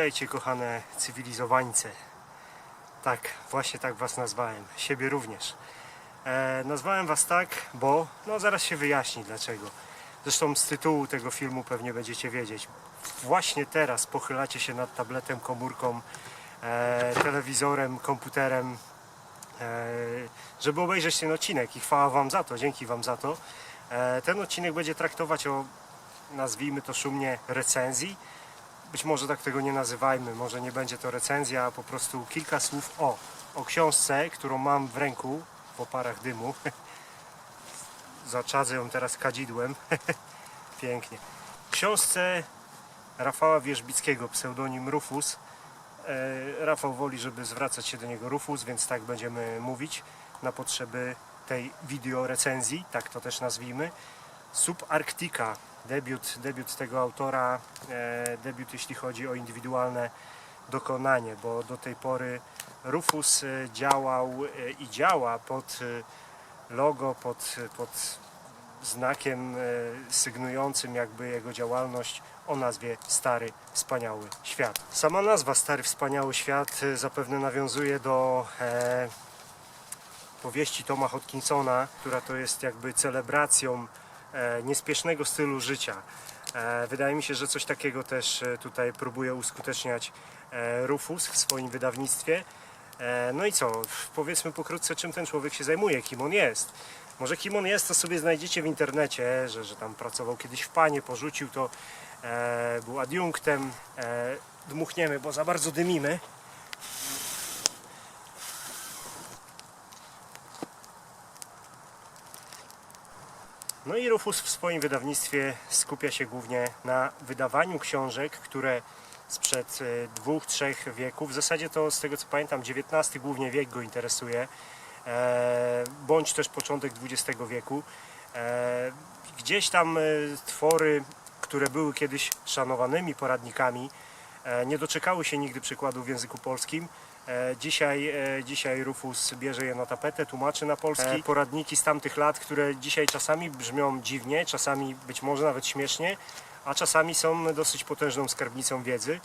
Witajcie kochane cywilizowańce. Tak, właśnie tak was nazwałem. Siebie również. E, nazwałem was tak, bo no zaraz się wyjaśni dlaczego. Zresztą z tytułu tego filmu pewnie będziecie wiedzieć. Właśnie teraz pochylacie się nad tabletem, komórką, e, telewizorem, komputerem, e, żeby obejrzeć ten odcinek i chwała wam za to, dzięki wam za to. E, ten odcinek będzie traktować o, nazwijmy to szumnie, recenzji. Być może tak tego nie nazywajmy, może nie będzie to recenzja, po prostu kilka słów o, o książce, którą mam w ręku w oparach dymu. Zaczadzę ją teraz kadzidłem. Pięknie. Książce Rafała Wierzbickiego, pseudonim Rufus. E, Rafał woli, żeby zwracać się do niego Rufus, więc tak będziemy mówić na potrzeby tej wideo recenzji, tak to też nazwijmy. Subarctica, debiut, debiut tego autora, e, debiut jeśli chodzi o indywidualne dokonanie, bo do tej pory Rufus e, działał e, i działa pod logo, pod, pod znakiem sygnującym jakby jego działalność o nazwie Stary Wspaniały Świat. Sama nazwa Stary Wspaniały Świat zapewne nawiązuje do e, powieści Toma Hodkinsona, która to jest jakby celebracją niespiesznego stylu życia. E, wydaje mi się, że coś takiego też e, tutaj próbuje uskuteczniać e, Rufus w swoim wydawnictwie. E, no i co? Powiedzmy pokrótce, czym ten człowiek się zajmuje, kim on jest. Może kim on jest, to sobie znajdziecie w internecie, że, że tam pracował kiedyś w panie, porzucił to, e, był adiunktem. E, dmuchniemy, bo za bardzo dymimy. No i Rufus w swoim wydawnictwie skupia się głównie na wydawaniu książek, które sprzed e, dwóch, trzech wieków, w zasadzie to z tego co pamiętam XIX głównie wiek go interesuje, e, bądź też początek XX wieku. E, Gdzieś tam twory, które były kiedyś szanowanymi poradnikami, nie doczekały się nigdy przykładu w języku polskim. E, Dzisiaj, e, dzisiaj Rufus bierze je na tapetę, tłumaczy na polski. E, Poradniki z tamtych lat, które dzisiaj czasami brzmią dziwnie, czasami być może nawet śmiesznie, a czasami są dosyć potężną skarbnicą wiedzy.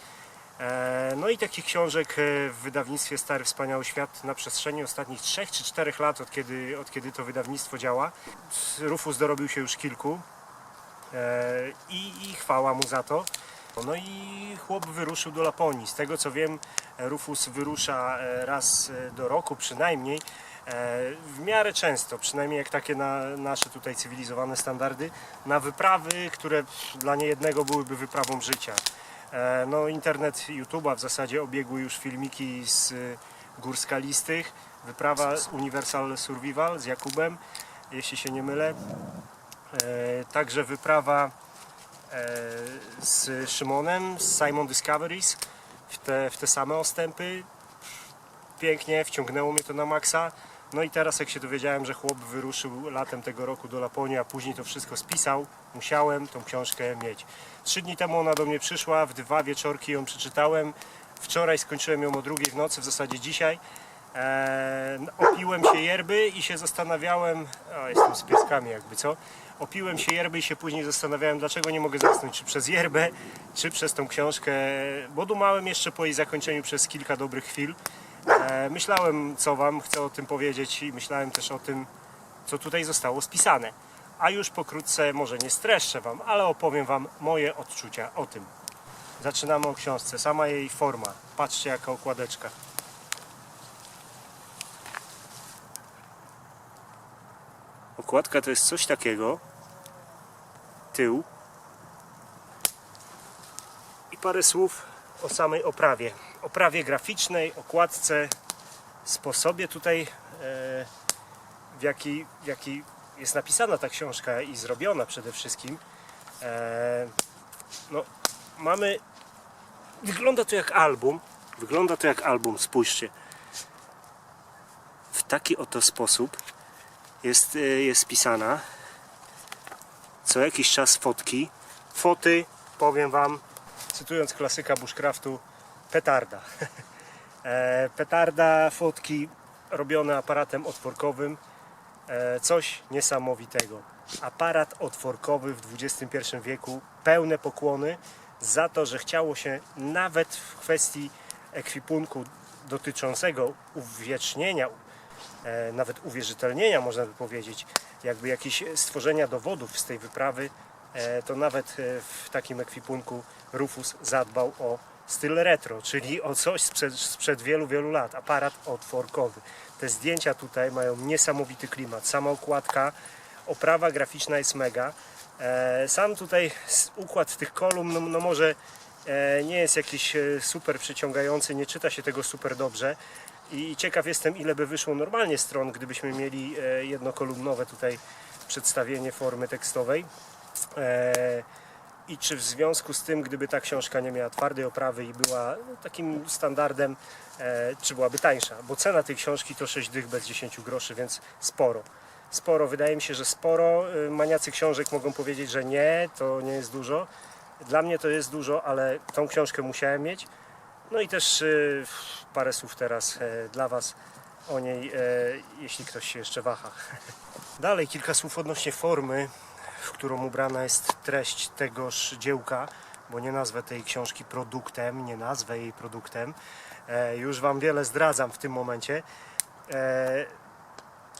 No i takich książek w wydawnictwie Stary Wspaniały Świat na przestrzeni ostatnich 3 czy 4 lat, od kiedy, od kiedy to wydawnictwo działa. Rufus dorobił się już kilku i, i chwała mu za to. No i chłop wyruszył do Laponii. Z tego co wiem, Rufus wyrusza e, raz e, do roku przynajmniej. e, W miarę często, przynajmniej jak takie na nasze tutaj cywilizowane standardy, na wyprawy, które dla niejednego byłyby wyprawą życia. No, internet YouTube'a w zasadzie obiegły już filmiki z gór skalistych. Wyprawa Universal Survival z Jakubem, jeśli się nie mylę. Także wyprawa z Szymonem, z Simon Discoveries w te, w te same ostępy. Pięknie, wciągnęło mnie to na maksa. No i teraz jak się dowiedziałem, że chłop wyruszył latem tego roku do Laponii, a później to wszystko spisał, musiałem tą książkę mieć. Trzy dni temu ona do mnie przyszła, w dwa wieczorki ją przeczytałem. Wczoraj skończyłem ją o drugiej w nocy, w zasadzie dzisiaj. Eee, opiłem się yerby i się zastanawiałem, o jestem z pieskami jakby co, opiłem się yerby i się później zastanawiałem dlaczego nie mogę zasnąć, czy przez yerbę, czy przez tą książkę, bo dumałem jeszcze po jej zakończeniu przez kilka dobrych chwil. Eee, myślałem co wam chcę o tym powiedzieć i myślałem też o tym, co tutaj zostało spisane. A już pokrótce, może nie streszczę wam, ale opowiem wam moje odczucia o tym. Zaczynamy o książce, sama jej forma. Patrzcie jaka okładeczka. Okładka to jest coś takiego. Tył. I parę słów o samej oprawie. Oprawie graficznej, okładce, sposobie tutaj, e, w jaki, w jaki jest napisana ta książka i zrobiona przede wszystkim. E, no, mamy. Wygląda to jak album. Wygląda to jak album, spójrzcie. W taki oto sposób jest, e, jest pisana. Co jakiś czas fotki. Foty, powiem Wam, cytując klasyka bushcraftu, petarda. E, petarda, fotki robione aparatem otworkowym. E, Coś niesamowitego. Aparat otworkowy w XXI wieku, pełne pokłony. za to, że chciało się nawet w kwestii ekwipunku dotyczącego uwiecznienia, nawet uwierzytelnienia, można by powiedzieć, jakby jakieś stworzenia dowodów z tej wyprawy, e, to nawet e, w takim ekwipunku Rufus zadbał o styl retro, czyli o coś sprzed, sprzed wielu, wielu lat, aparat otworkowy. Te zdjęcia tutaj mają niesamowity klimat, sama okładka, oprawa graficzna jest mega. E, Sam tutaj układ tych kolumn, no, no może e, nie jest jakiś e, super przyciągający, nie czyta się tego super dobrze. I ciekaw jestem, ile by wyszło normalnie stron, gdybyśmy mieli e, jednokolumnowe tutaj przedstawienie formy tekstowej. E, I czy w związku z tym, gdyby ta książka nie miała twardej oprawy i była takim standardem, e, czy byłaby tańsza? Bo cena tej książki to 6 dych bez 10 groszy, więc sporo. Sporo, wydaje mi się, że sporo. Maniacy książek mogą powiedzieć, że nie, to nie jest dużo. Dla mnie to jest dużo, ale tą książkę musiałem mieć. No i też y, parę słów teraz e, dla Was o niej, e, jeśli ktoś się jeszcze waha. Dalej kilka słów odnośnie formy, w którą ubrana jest treść tegoż dziełka, bo nie nazwę tej książki produktem, nie nazwę jej produktem. E, Już Wam wiele zdradzam w tym momencie.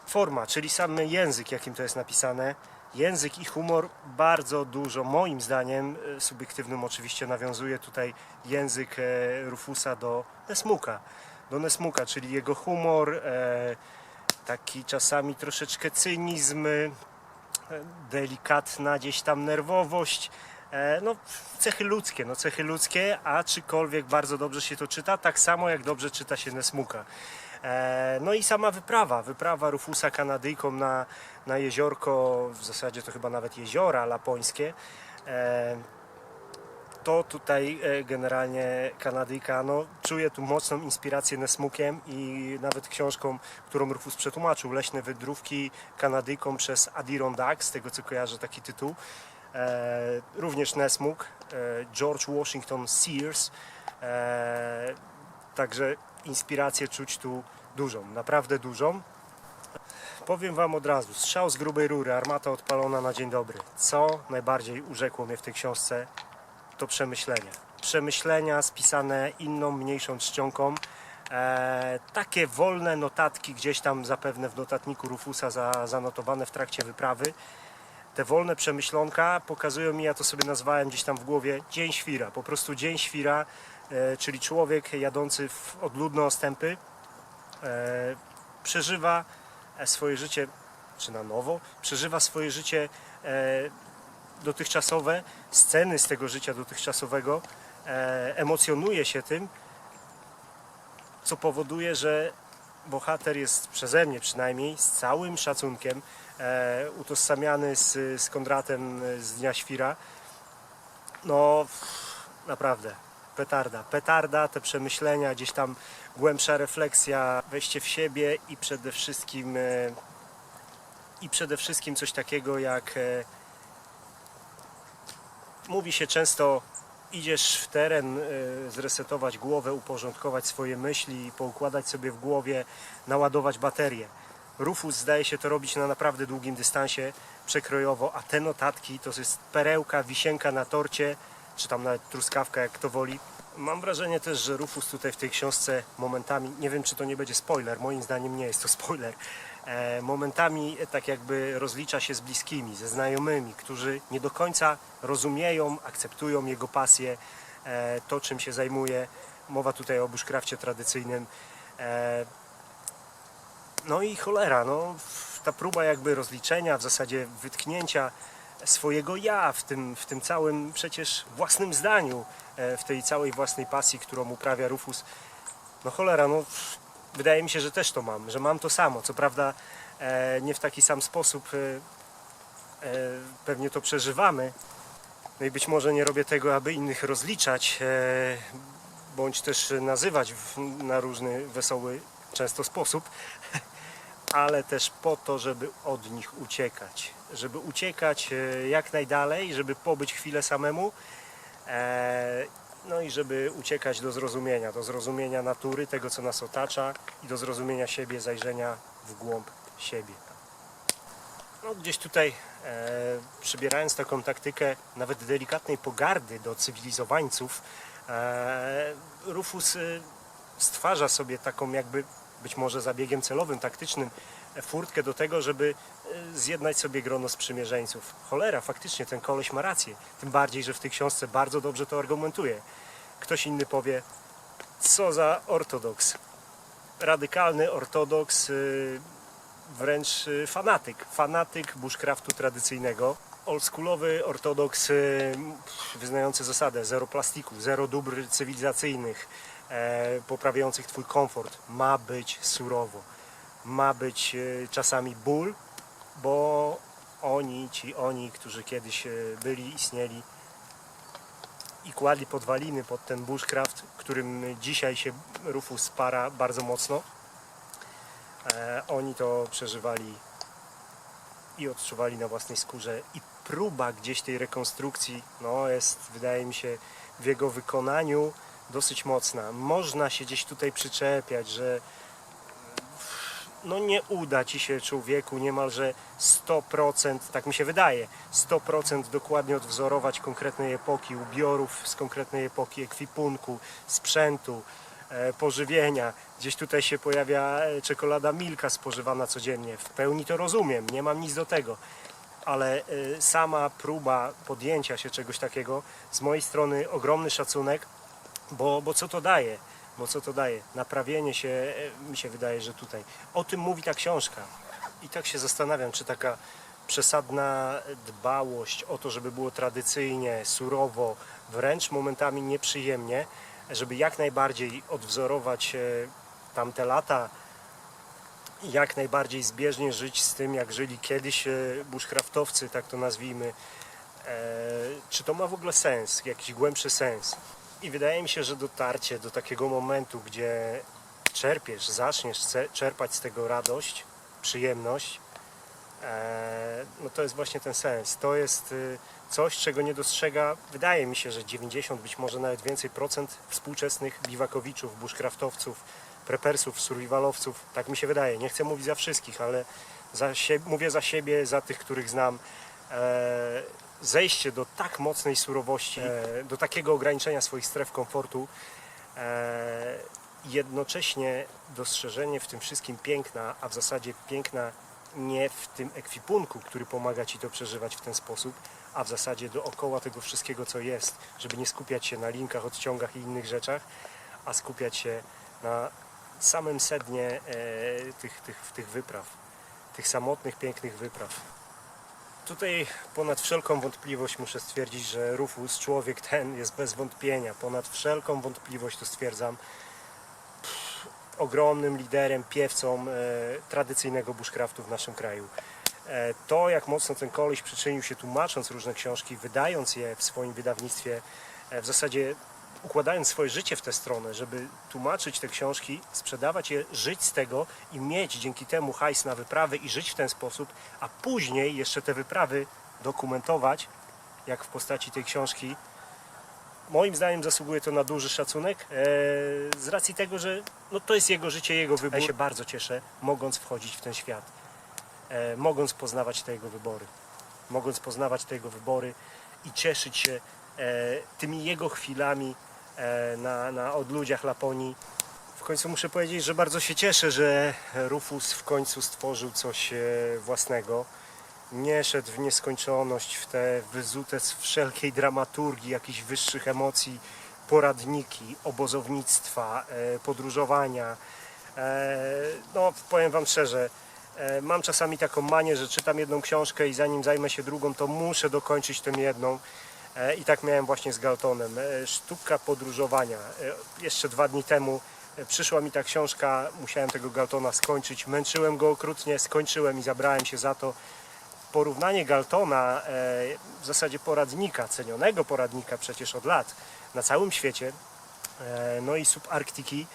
Forma, czyli sam język, jakim to jest napisane, język i humor bardzo dużo, moim zdaniem, e, subiektywnym oczywiście, nawiązuje tutaj język e, Rufusa do Nesmuka. Do Nesmuka, czyli jego humor, e, taki czasami troszeczkę cynizm, delikatna gdzieś tam nerwowość. No, cechy ludzkie, no cechy ludzkie, a czykolwiek bardzo dobrze się to czyta, tak samo jak dobrze czyta się Nesmuka. E, No i sama wyprawa, wyprawa Rufusa Kanadyjką na, na jeziorko, w zasadzie to chyba nawet jeziora lapońskie. E, To tutaj e, generalnie Kanadyjka, no czuję tu mocną inspirację Nesmukiem i nawet książką, którą Rufus przetłumaczył, Leśne wędrówki Kanadyjką przez Adirondack, z tego co kojarzę taki tytuł. Również Nesmuk, George Washington Sears, Także inspirację czuć tu dużą, naprawdę dużą. Powiem Wam od razu, strzał z grubej rury, armata odpalona na dzień dobry. Co najbardziej urzekło mnie w tej książce, to przemyślenia. Przemyślenia spisane inną, mniejszą czcionką. E, takie wolne notatki gdzieś tam zapewne w notatniku Rufusa za, zanotowane w trakcie wyprawy. Te wolne przemyślonka pokazują mi, ja to sobie nazwałem gdzieś tam w głowie, dzień świra. Po prostu dzień świra, czyli człowiek jadący w odludne ostępy e, przeżywa e, swoje życie, czy na nowo, przeżywa swoje życie e, dotychczasowe, sceny z tego życia dotychczasowego, e, emocjonuje się tym, co powoduje, że bohater jest przeze mnie przynajmniej z całym szacunkiem e, utożsamiany z, z Kondratem e, z Dnia Świra. No naprawdę, petarda. Petarda, te przemyślenia, gdzieś tam głębsza refleksja, wejście w siebie i przede wszystkim e, i przede wszystkim coś takiego jak e, mówi się często idziesz w teren, e, zresetować głowę, uporządkować swoje myśli, poukładać sobie w głowie, naładować baterię. Rufus zdaje się to robić na naprawdę długim dystansie, przekrojowo, a te notatki to jest perełka, wisienka na torcie, czy tam nawet truskawka, jak to woli. Mam wrażenie też, że Rufus tutaj w tej książce momentami, nie wiem czy to nie będzie spoiler, moim zdaniem nie jest to spoiler, e, momentami tak jakby rozlicza się z bliskimi, ze znajomymi, którzy nie do końca rozumieją, akceptują jego pasję, e, to czym się zajmuje. Mowa tutaj o bushcrafcie tradycyjnym. E, no i cholera, no, ta próba jakby rozliczenia, w zasadzie wytknięcia swojego ja w tym, w tym całym przecież własnym zdaniu, e, w tej całej własnej pasji, którą uprawia Rufus. No cholera, no wydaje mi się, że też to mam, że mam to samo. Co prawda e, nie w taki sam sposób e, pewnie to przeżywamy. No i być może nie robię tego, aby innych rozliczać, bądź też nazywać na różny wesoły często sposób ale też po to, żeby od nich uciekać. Żeby uciekać e, jak najdalej, żeby pobyć chwilę samemu, e, no i żeby uciekać do zrozumienia, do zrozumienia natury, tego co nas otacza i do zrozumienia siebie, zajrzenia w głąb siebie. No, gdzieś tutaj e, przybierając taką taktykę nawet delikatnej pogardy do cywilizowańców, e, Rufus e, stwarza sobie taką jakby być może zabiegiem celowym, taktycznym furtkę do tego, żeby e, zjednać sobie grono sprzymierzeńców. Cholera, faktycznie ten koleś ma rację. Tym bardziej, że w tej książce bardzo dobrze to argumentuje. Ktoś inny powie, co za ortodoks. Radykalny ortodoks, y, wręcz y, fanatyk. Fanatyk bushcraftu tradycyjnego. Oldschoolowy ortodoks wyznający zasadę zero plastiku, zero dóbr cywilizacyjnych, e, poprawiających Twój komfort. Ma być surowo. Ma być y, czasami ból, bo oni, ci oni, którzy kiedyś y, byli, istnieli, i kładli podwaliny pod ten bushcraft, którym dzisiaj się Rufus para bardzo mocno. E, oni to przeżywali i odczuwali na własnej skórze i próba gdzieś tej rekonstrukcji no, jest, wydaje mi się, w jego wykonaniu dosyć mocna. Można się gdzieś tutaj przyczepiać, że no nie uda ci się człowieku niemalże 100%, tak mi się wydaje, 100% dokładnie odwzorować konkretnej epoki ubiorów z konkretnej epoki ekwipunku, sprzętu, e, pożywienia. Gdzieś tutaj się pojawia e, czekolada Milka spożywana codziennie. W pełni to rozumiem, nie mam nic do tego. Ale e, sama próba podjęcia się czegoś takiego, z mojej strony ogromny szacunek, bo, bo co to daje? Bo co to daje? Naprawienie się, e, mi się wydaje, że tutaj. O tym mówi ta książka. I tak się zastanawiam, czy taka przesadna dbałość o to, żeby było tradycyjnie, surowo, wręcz momentami nieprzyjemnie, żeby jak najbardziej odwzorować e, tamte lata, jak najbardziej zbieżnie żyć z tym, jak żyli kiedyś e, bushcraftowcy, tak to nazwijmy. Czy to ma w ogóle sens, jakiś głębszy sens? I wydaje mi się, że dotarcie do takiego momentu, gdzie czerpiesz, zaczniesz czerpać z tego radość, przyjemność, e, no to jest właśnie ten sens. To jest y, coś, czego nie dostrzega, wydaje mi się, że 90, być może nawet więcej procent współczesnych biwakowiczów, bushcraftowców, prepersów, survivalowców. Tak mi się wydaje. Nie chcę mówić za wszystkich, ale za mówię za siebie, za tych, których znam. Zejście do tak mocnej surowości, e, do takiego ograniczenia swoich stref komfortu, e, jednocześnie dostrzeżenie w tym wszystkim piękna, a w zasadzie piękna nie w tym ekwipunku, który pomaga Ci to przeżywać w ten sposób, a w zasadzie dookoła tego wszystkiego, co jest, żeby nie skupiać się na linkach, odciągach i innych rzeczach, a skupiać się na samym sednie e, tych, tych, tych wypraw, tych samotnych, pięknych wypraw. Tutaj ponad wszelką wątpliwość muszę stwierdzić, że Rufus, człowiek ten jest bez wątpienia, ponad wszelką wątpliwość to stwierdzam, pff, ogromnym liderem, piewcą e, tradycyjnego bushcraftu w naszym kraju. E, to, jak mocno ten koleś przyczynił się tłumacząc różne książki, wydając je w swoim wydawnictwie, e, w zasadzie układając swoje życie w tę stronę, żeby tłumaczyć te książki, sprzedawać je, żyć z tego i mieć dzięki temu hajs na wyprawy i żyć w ten sposób, a później jeszcze te wyprawy dokumentować, jak w postaci tej książki. Moim zdaniem zasługuje to na duży szacunek e, z racji tego, że no to jest jego życie, jego wybór. Ja się bardzo cieszę, mogąc wchodzić w ten świat, e, mogąc poznawać te jego wybory, mogąc poznawać te jego wybory i cieszyć się e, tymi jego chwilami na, na odludziach Laponii. W końcu muszę powiedzieć, że bardzo się cieszę, że Rufus w końcu stworzył coś e, własnego. Nie szedł w nieskończoność, w te wyzute z wszelkiej dramaturgii, jakichś wyższych emocji, poradniki, obozownictwa, e, podróżowania. E, No, powiem Wam szczerze, e, mam czasami taką manię, że czytam jedną książkę i zanim zajmę się drugą, to muszę dokończyć tę jedną. E, I tak miałem właśnie z Galtonem. E, Sztuka podróżowania. E, Jeszcze dwa dni temu przyszła mi ta książka, musiałem tego Galtona skończyć. Męczyłem go okrutnie, skończyłem i zabrałem się za to. Porównanie Galtona, w zasadzie poradnika, cenionego poradnika przecież od lat na całym świecie, no i subarktyki,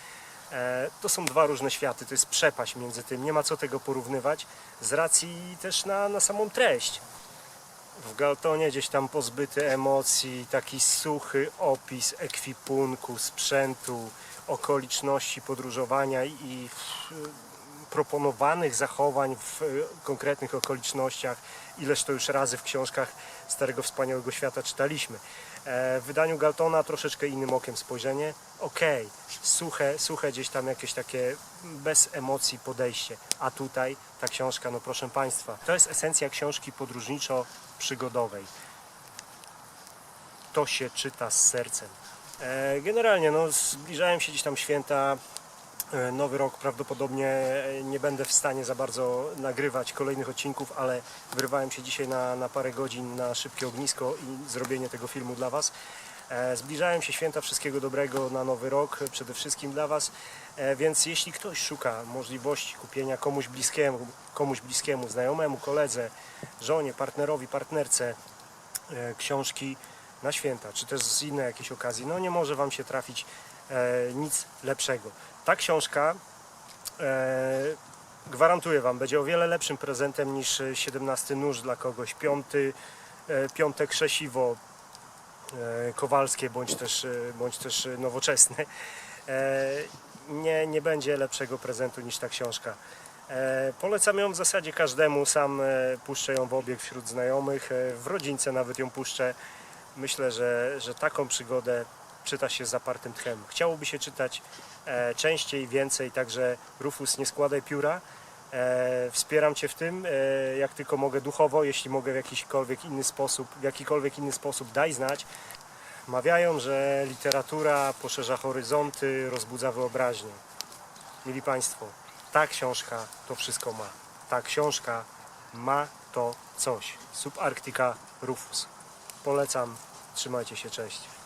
to są dwa różne światy, to jest przepaść między tym, nie ma co tego porównywać z racji też na, na samą treść w Galtonie gdzieś tam pozbyty emocji, taki suchy opis ekwipunku, sprzętu, okoliczności podróżowania i proponowanych zachowań w y, konkretnych okolicznościach, ileż to już razy w książkach Starego Wspaniałego Świata czytaliśmy. E, W wydaniu Galtona troszeczkę innym okiem spojrzenie. Okej, suche, suche gdzieś tam jakieś takie bez emocji podejście. A tutaj ta książka, no proszę Państwa, to jest esencja książki podróżniczo-przygodowej. To się czyta z sercem. E, Generalnie, no, zbliżają się gdzieś tam święta. E, Nowy rok prawdopodobnie e, nie będę w stanie za bardzo nagrywać kolejnych odcinków, ale wyrwałem się dzisiaj na, na parę godzin na szybkie ognisko i zrobienie tego filmu dla Was. E, Zbliżają się święta wszystkiego dobrego na nowy rok, przede wszystkim dla Was. E, Więc jeśli ktoś szuka możliwości kupienia komuś bliskiemu, komuś bliskiemu, znajomemu, koledze, żonie, partnerowi, partnerce e, książki na święta, czy też z innej jakiejś okazji, no nie może Wam się trafić nic lepszego. Ta książka gwarantuję Wam, będzie o wiele lepszym prezentem niż e, 17 nóż dla kogoś, piąty, piąte krzesiwo kowalskie, bądź też, e, bądź też e, nowoczesne. E, nie, nie będzie lepszego prezentu niż ta książka. E, Polecam ją w zasadzie każdemu, sam e, puszczę ją w obieg wśród znajomych, e, w rodzince nawet ją puszczę. Myślę, że, że taką przygodę czyta się z zapartym tchem. Chciałoby się czytać e, częściej, więcej, także Rufus nie składaj pióra. E, wspieram Cię w tym, e, jak tylko mogę duchowo, jeśli mogę w jakikolwiek inny sposób, w jakikolwiek inny sposób daj znać. Mawiają, że literatura poszerza horyzonty, rozbudza wyobraźnię. Mili Państwo, ta książka to wszystko ma. Ta książka ma to coś. Subarctica Rufus. Polecam, trzymajcie się, cześć.